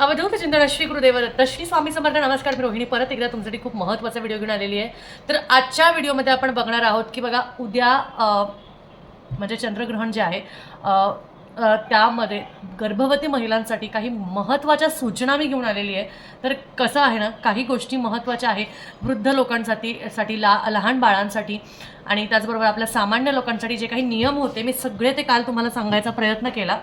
अवधूत चिंतन श्री गुरुदेवदत्त श्री स्वामी समर्थ नमस्कार मी रोहिणी. परत एकदा तुमच्यासाठी खूप महत्त्वाचा व्हिडिओ घेऊन आलेली आहे. तर आजच्या व्हिडिओमध्ये आपण बघणार आहोत की बघा उद्या म्हणजे चंद्रग्रहण जे आहे त्यामध्ये गर्भवती महिलांसाठी काही महत्त्वाच्या सूचना मी घेऊन आलेली आहे. तर कसं आहे ना काही गोष्टी महत्त्वाच्या आहे. वृद्ध लोकांसाठी साठी ला लहान बाळांसाठी आणि त्याचबरोबर आपल्या सामान्य लोकांसाठी जे काही नियम होते मी सगळे ते काल तुम्हाला सांगायचा प्रयत्न केला.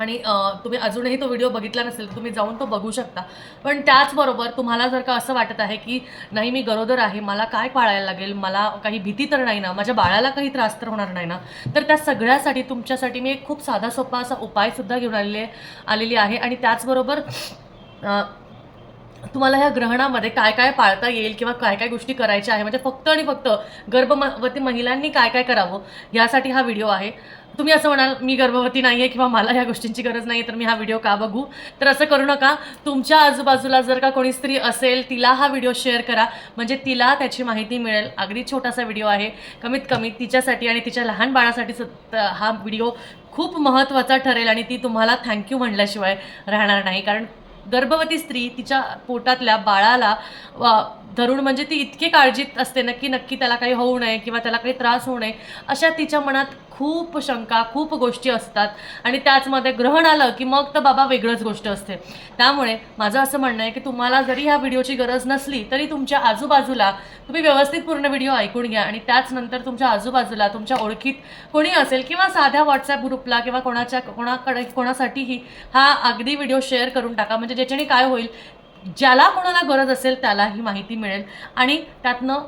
आणि तुम्ही अजूनही तो व्हिडिओ बघितला नसेल तर तुम्ही जाऊन तो बघू शकता. पण त्याचबरोबर तुम्हाला जर का असं वाटत आहे की नाही मी गरोदर आहे मला काय पाळायला लागेल? मला काही भीती तर नाही ना? माझ्या बाळाला काही त्रास तर होणार नाही ना? तर त्या सगळ्यासाठी तुमच्यासाठी मी एक खूप साधा सोपा असा उपायसुद्धा घेऊन आलेले आलेली आहे. आणि त्याचबरोबर तुम्हाला ह्या ग्रहणामध्ये काय काय पाळता येईल किंवा काय काय गोष्टी करायच्या आहे? म्हणजे फक्त आणि फक्त गर्भवती महिलांनी काय काय करावं? यासाठी हा व्हिडिओ आहे. तुम्ही असं म्हणाल मी गर्भवती नाही आहे किंवा मला ह्या गोष्टींची गरज नाही तर मी हा व्हिडिओ का बघू? तर असं करू नका. तुमच्या आजूबाजूला जर का कोणी स्त्री असेल तिला हा व्हिडिओ शेअर करा. म्हणजे तिला त्याची माहिती मिळेल. अगदी छोटासा व्हिडिओ आहे. कमीत कमी तिच्यासाठी आणि तिच्या लहान बाळासाठी सुद्धा हा व्हिडिओ खूप महत्त्वाचा ठरेल आणि ती तुम्हाला थँक्यू म्हणल्याशिवाय राहणार नाही. कारण गर्भवती स्त्री तिच्या पोटातल्या बाळाला वा, धरून म्हणजे ती इतकी काळजीत असते नक्की नक्की त्याला काही होऊ नये किंवा त्याला काही त्रास होऊ नये अशा तिच्या मनात खूप शंका खूप गोष्टी असतात. आणि त्याचमध्ये ग्रहण आलं की मग तर बाबा वेगळंच गोष्ट असते. त्यामुळे माझं असं म्हणणं आहे की तुम्हाला जरी ह्या व्हिडिओची गरज नसली तरी तुमच्या आजूबाजूला तुम्ही व्यवस्थित पूर्ण व्हिडिओ ऐकून घ्या आणि त्याचनंतर तुमच्या आजूबाजूला तुमच्या ओळखीत कोणी असेल किंवा साध्या व्हॉट्सॲप ग्रुपला किंवा कोणाच्या कोणाकडे कोणासाठीही हा अगदी व्हिडिओ शेअर करून टाका. म्हणजे ज्याच्याने काय होईल ज्याला कोणाला गरज असेल त्याला ही माहिती मिळेल. आणि त्यातनं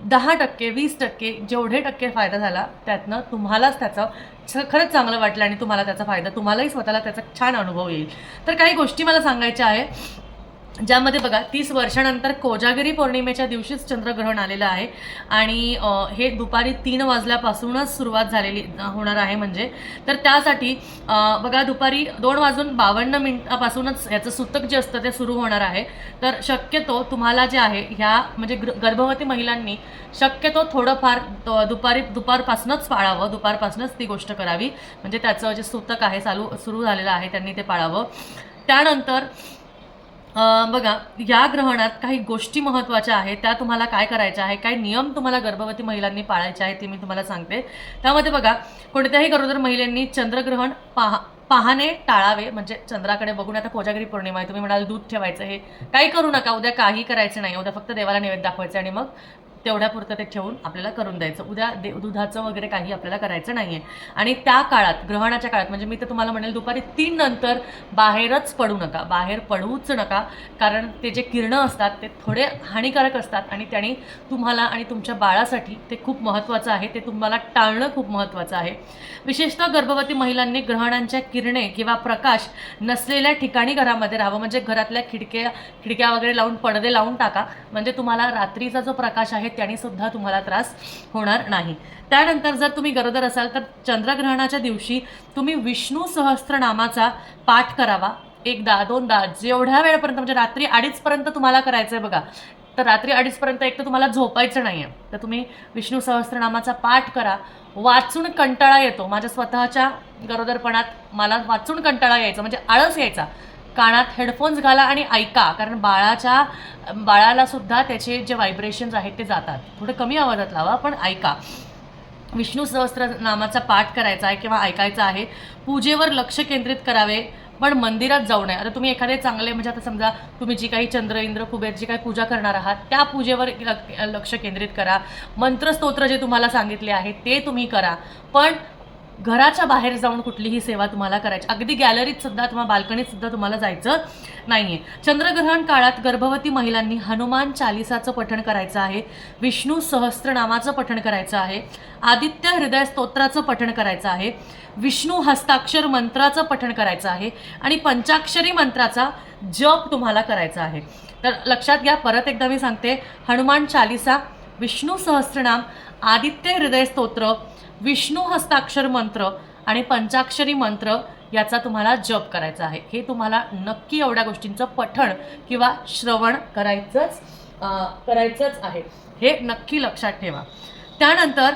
दहा टक्के वीस टक्के जेवढे टक्के फायदा झाला त्यातनं तुम्हालाच त्याचं खरंच चांगलं वाटलं आणि तुम्हाला त्याचा फायदा तुम्हालाही स्वतःला त्याचा छान अनुभव येईल. तर काही गोष्टी मला सांगायच्या आहे. ज्यामध्ये बघा तीस वर्षानंतर कोजागिरी पौर्णिमेच्या दिवशीच चंद्रग्रहण आलेलं आहे. आणि हे दुपारी तीन वाजल्यापासूनच सुरुवात झालेली होणार आहे म्हणजे. तर त्यासाठी बघा दुपारी दोन वाजून बावन्न मिनिटापासूनच याचं सूतक जे असतं ते सुरू होणार आहे. तर शक्यतो तुम्हाला जे आहे ह्या म्हणजे गर्भवती महिलांनी शक्यतो थोडंफार दुपारी दुपारपासूनच पाळावं. दुपारपासूनच ती गोष्ट करावी. म्हणजे त्याचं जे सूतक आहे चालू सुरू झालेलं आहे त्यांनी ते पाळावं. त्यानंतर बघा या ग्रहणात काही गोष्टी महत्त्वाच्या आहेत त्या तुम्हाला काय करायच्या आहे काही नियम तुम्हाला गर्भवती महिलांनी पाळायचे आहेत ते मी तुम्हाला सांगते. त्यामध्ये बघा कोणत्याही गरोदर महिलांनी चंद्रग्रहण पाहा पाहणे टाळावे म्हणजे चंद्राकडे बघून आता कोजागिरी पौर्णिमा आहे तुम्ही म्हणाल दूध ठेवायचं हे काही करू नका उद्या काही करायचं नाही उद्या फक्त देवाला नैवेद्य दाखवायचं आणि मग तेवढ्यापुरतं ते ठेवून आपल्याला करून द्यायचं. उद्या दे दुधाचं वगैरे काही आपल्याला करायचं नाही आहे आणि त्या काळात ग्रहणाच्या काळात म्हणजे मी तर तुम्हाला म्हणेल दुपारी तीन नंतर बाहेरच पडू नका. बाहेर पडूच नका. कारण ते जे किरणं असतात ते थोडे हानिकारक असतात आणि त्याने तुम्हाला आणि तुमच्या बाळासाठी ते खूप महत्त्वाचं आहे. ते तुम्हाला टाळणं खूप महत्त्वाचं आहे. विशेषतः गर्भवती महिलांनी ग्रहणांच्या किरणे किंवा प्रकाश नसलेल्या ठिकाणी घरामध्ये राहावं. म्हणजे घरातल्या खिडक्या खिडक्या वगैरे लावून पडदे लावून टाका. म्हणजे तुम्हाला रात्रीचा जो प्रकाश आहे आहेत त्यांनीसुद्धा तुम्हाला त्रास होणार नाही. त्यानंतर जर तुम्ही गरोदर असाल तर चंद्रग्रहणाच्या दिवशी तुम्ही विष्णू सहस्त्रनामाचा पाठ करावा. एकदा दोनदा जेवढ्या वेळपर्यंत म्हणजे रात्री अडीचपर्यंत तुम्हाला करायचं आहे बघा. तर रात्री अडीचपर्यंत एक तर तुम्हाला झोपायचं नाही आहे तर तुम्ही विष्णू सहस्त्रनामाचा पाठ करा. वाचून कंटाळा येतो. माझ्या स्वतःच्या गरोदरपणात मला वाचून कंटाळा यायचा म्हणजे आळस यायचा. कानात हेडफोन्स घाला आणि ऐका. कारण बाळाच्या बाळाला सुद्धा त्याचे जे व्हायब्रेशन्स आहेत ते जातात. थोडं कमी आवाजात लावा पण ऐका. विष्णू सहस्त्र नामाचा पाठ करायचा आहे किंवा ऐकायचा आहे. पूजेवर लक्ष केंद्रित करावे पण मंदिरात जाऊ नये. आता तुम्ही एखादे चांगले म्हणजे आता समजा तुम्ही जी काही चंद्र इंद्र कुबेर जी काही पूजा करणार आहात त्या पूजेवर लक्ष केंद्रित करा. मंत्रस्तोत्र जे तुम्हाला सांगितले आहे ते तुम्ही करा. पण घराच्या बाहेर जाऊन कुठलीही सेवा तुम्हाला करायची. अगदी गॅलरीत सुद्धा किंवा बाल्कनीत सुद्धा तुम्हाला जायचं नाहीये. चंद्रग्रहण काळात गर्भवती महिलांनी हनुमान चालिसाचं पठण करायचं आहे. विष्णू सहस्त्रनामाचं पठण करायचं आहे. आदित्य हृदय स्तोत्राचं पठण करायचं आहे. विष्णू हस्ताक्षर मंत्राचं पठण करायचं आहे. आणि पंचाक्षरी मंत्राचा जप तुम्हाला करायचा आहे. तर लक्षात घ्या परत एकदा मी सांगते हनुमान चालिसा विष्णू सहस्रनाम आदित्य हृदय स्तोत्र विष्णू हस्ताक्षर मंत्र आणि पंचाक्षरी मंत्र याचा तुम्हाला जप करायचा आहे. हे तुम्हाला नक्की एवढ्या गोष्टींचं पठण किंवा श्रवण करायचंच करायचंच आहे. हे नक्की लक्षात ठेवा. त्यानंतर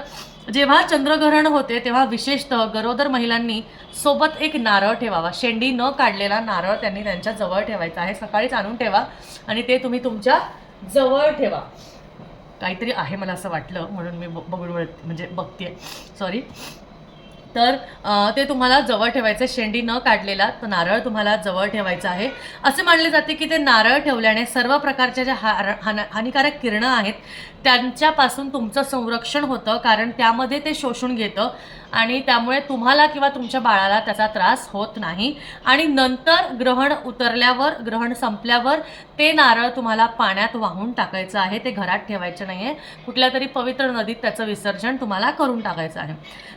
जेव्हा चंद्रग्रहण होते तेव्हा विशेषतः गरोदर महिलांनी सोबत एक नारळ ठेवावा. शेंडी न काढलेला नारळ त्यांनी त्यांच्या जवळ ठेवायचा आहे. सकाळीच आणून ठेवा आणि ते तुम्ही तुमच्या जवळ ठेवा. काहीतरी आहे मला असं वाटलं म्हणून मी ब- बघून म्हणजे बघते सॉरी तर ते तुम्हाला जवळ ठेवायचं शेंडी न काढलेला तो नारळ तुम्हाला जवळ ठेवायचा आहे. असे मानले जाते की ते नारळ ठेवल्याने सर्व प्रकारच्या ज्या हार- हानिकारक किरणं आहेत त्यांच्यापासून तुमचं संरक्षण होतं कारण त्यामध्ये ते शोषून घेतं. आणि त्यामुळे तुम्हाला किंवा तुमच्या बाळाला त्याचा त्रास होत नाही. आणि नंतर ग्रहण उतरल्यावर ग्रहण संपल्यावर ते नारळ तुम्हाला पाण्यात वाहून टाकायचं आहे. ते घरात ठेवायचं नाही आहे कुठल्या तरी पवित्र नदीत त्याचं विसर्जन तुम्हाला करून टाकायचं आहे.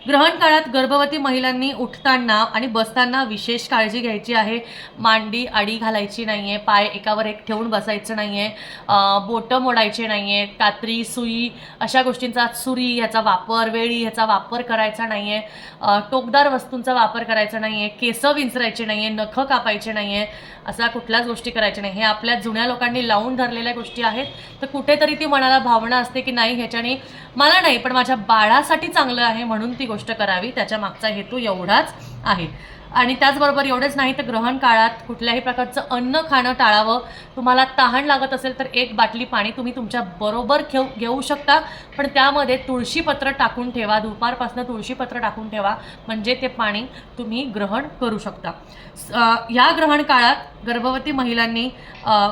ग्रहण काळात गर्भवती महिलांनी उठताना आणि बसताना विशेष काळजी घ्यायची आहे. मांडी आडी घालायची नाही आहे पाय एकावर एक ठेवून बसायचं नाही आहे बोटं मोडायचे नाही आहे कात्री सुई अशा गोष्टींचा सुरी ह्याचा वापर वेळी ह्याचा वापर करायचा नाही आहे टोकदार वस्तूंचा वापर करायचा नाही आहे केसं विंचरायचे नाही आहे नखं कापायचे नाही आहे असा कुठल्याच गोष्टी करायच्या नाही. हे आपल्या जुन्या लोकांनी लावून धरलेल्या गोष्टी आहेत. तर कुठेतरी ती मनाला भावना असते की नाही ह्याच्याने मला नाही पण माझ्या बाळासाठी चांगलं आहे म्हणून ती गोष्ट करावी. त्याच्या मागचा हेतू एवढाच आहे. आणि त्याचबरोबर एवढेच नाही तर ग्रहण काळात कुठल्याही प्रकारचं अन्न खाणं टाळावं. तुम्हाला तहान लागत असेल तर एक बाटली पाणी तुम्ही तुमच्या बरोबर घेऊ घेऊ शकता. पण त्यामध्ये तुळशीपत्र टाकून ठेवा. दुपारपासून तुळशीपत्र टाकून ठेवा. म्हणजे ते पाणी तुम्ही ग्रहण करू शकता. या ग्रहण काळात गर्भवती महिलांनी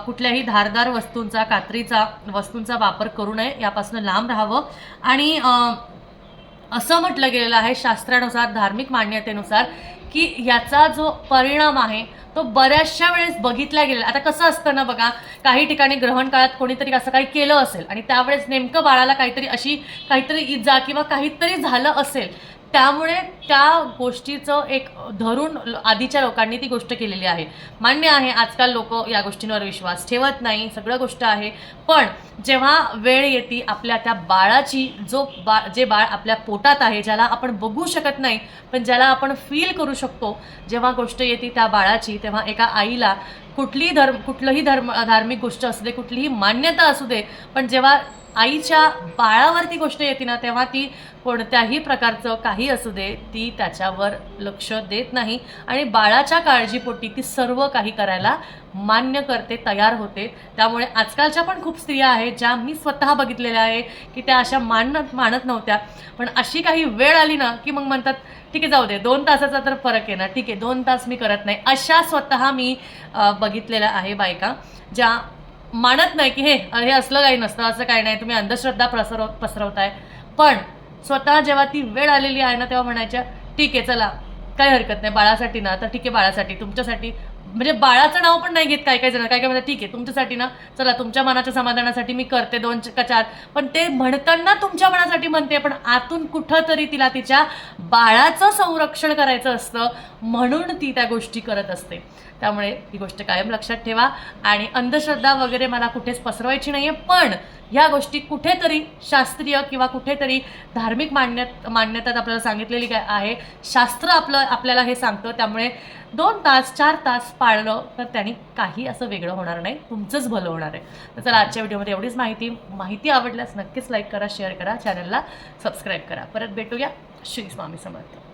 कुठल्याही धारदार वस्तूंचा कात्रीचा वस्तूंचा वापर करू नये. यापासून लांब राहावं. आणि असं म्हटलं गेलेलं आहे शास्त्रानुसार धार्मिक मान्यतेनुसार की याचा जो परिणाम आहे तो बऱ्याचशा वेळेस बघितला गेलेला. आता कसं असतं ना बघा काही ठिकाणी ग्रहण काळात कोणीतरी असं काही केलं असेल आणि त्यावेळेस नेमकं बाळाला काहीतरी अशी काहीतरी इजा किंवा काहीतरी झालं असेल त्यामुळे त्या गोष्टीचं एक धरून आधीच्या लोकांनी ती गोष्ट केलेली आहे. मान्य आहे आजकाल लोक या गोष्टींवर विश्वास ठेवत नाही सगळं गोष्ट आहे. पण जेव्हा वेळ येते आपल्या त्या बाळाची जो बा जे बाळ आपल्या पोटात आहे ज्याला आपण बघू शकत नाही पण ज्याला आपण फील करू शकतो जेव्हा गोष्ट येते त्या बाळाची तेव्हा एका आईला कुठलीही धर्म कुठलंही धर्म धार्मिक गोष्ट असू दे कुठलीही मान्यता असू दे पण जेव्हा आईच्या बाळावरती गोष्ट येते ना तेव्हा ती कोणत्याही प्रकारचं काही असू दे ती त्याच्यावर लक्ष देत नाही. आणि बाळाच्या काळजीपोटी ती सर्व काही करायला मान्य करते तयार होते. त्यामुळे आजकालच्या पण खूप स्त्रिया आहेत ज्या मी स्वतः बघितलेल्या आहे की त्या अशा मानत मानत नव्हत्या. पण अशी काही वेळ आली ना की मग म्हणतात ठीक आहे जाऊ दे दोन तासाचा तर फरक आहे ना ठीक आहे दोन तास मी करत नाही. अशा स्वतः मी बघितलेल्या आहे बायका ज्या मानत नाही की हे हे असलं काही नसतं असं काही नाही. तुम्ही अंधश्रद्धा पसरव पसरवताय. पण स्वतः जेव्हा ती वेळ आलेली आहे ना तेव्हा म्हणायच्या ठीक आहे चला. काही हरकत नाही. बाळासाठी ना तर ठीक आहे बाळासाठी. तुमच्यासाठी म्हणजे बाळाचं नाव पण नाही घेत काय काय जण. काय काय म्हणतात ठीक आहे तुमच्यासाठी ना चला तुमच्या मनाच्या समाधानासाठी मी करते दोन का चार. पण ते म्हणताना तुमच्या मनासाठी म्हणते पण आतून कुठंतरी तिला तिच्या बाळाचं संरक्षण करायचं असतं म्हणून ती त्या गोष्टी करत असते. त्यामुळे ही गोष्ट कायम लक्षात ठेवा. आणि अंधश्रद्धा वगैरे मला कुठेच पसरवायची नाही आहे पण ह्या गोष्टी कुठेतरी शास्त्रीय किंवा कुठेतरी धार्मिक मान्यत मान्यतात आपल्याला सांगितलेली काय आहे. शास्त्र आपलं आपल्याला हे सांगतं. त्यामुळे दोन तास चार तास पाळलं तर त्यांनी काही असं वेगळं होणार नाही. तुमचंच भलं होणार आहे. तर चला आजच्या व्हिडिओमध्ये एवढीच माहिती. माहिती आवडल्यास नक्कीच लाईक करा शेअर करा चॅनलला सबस्क्राईब करा. परत भेटूया. श्री स्वामी समर्थ.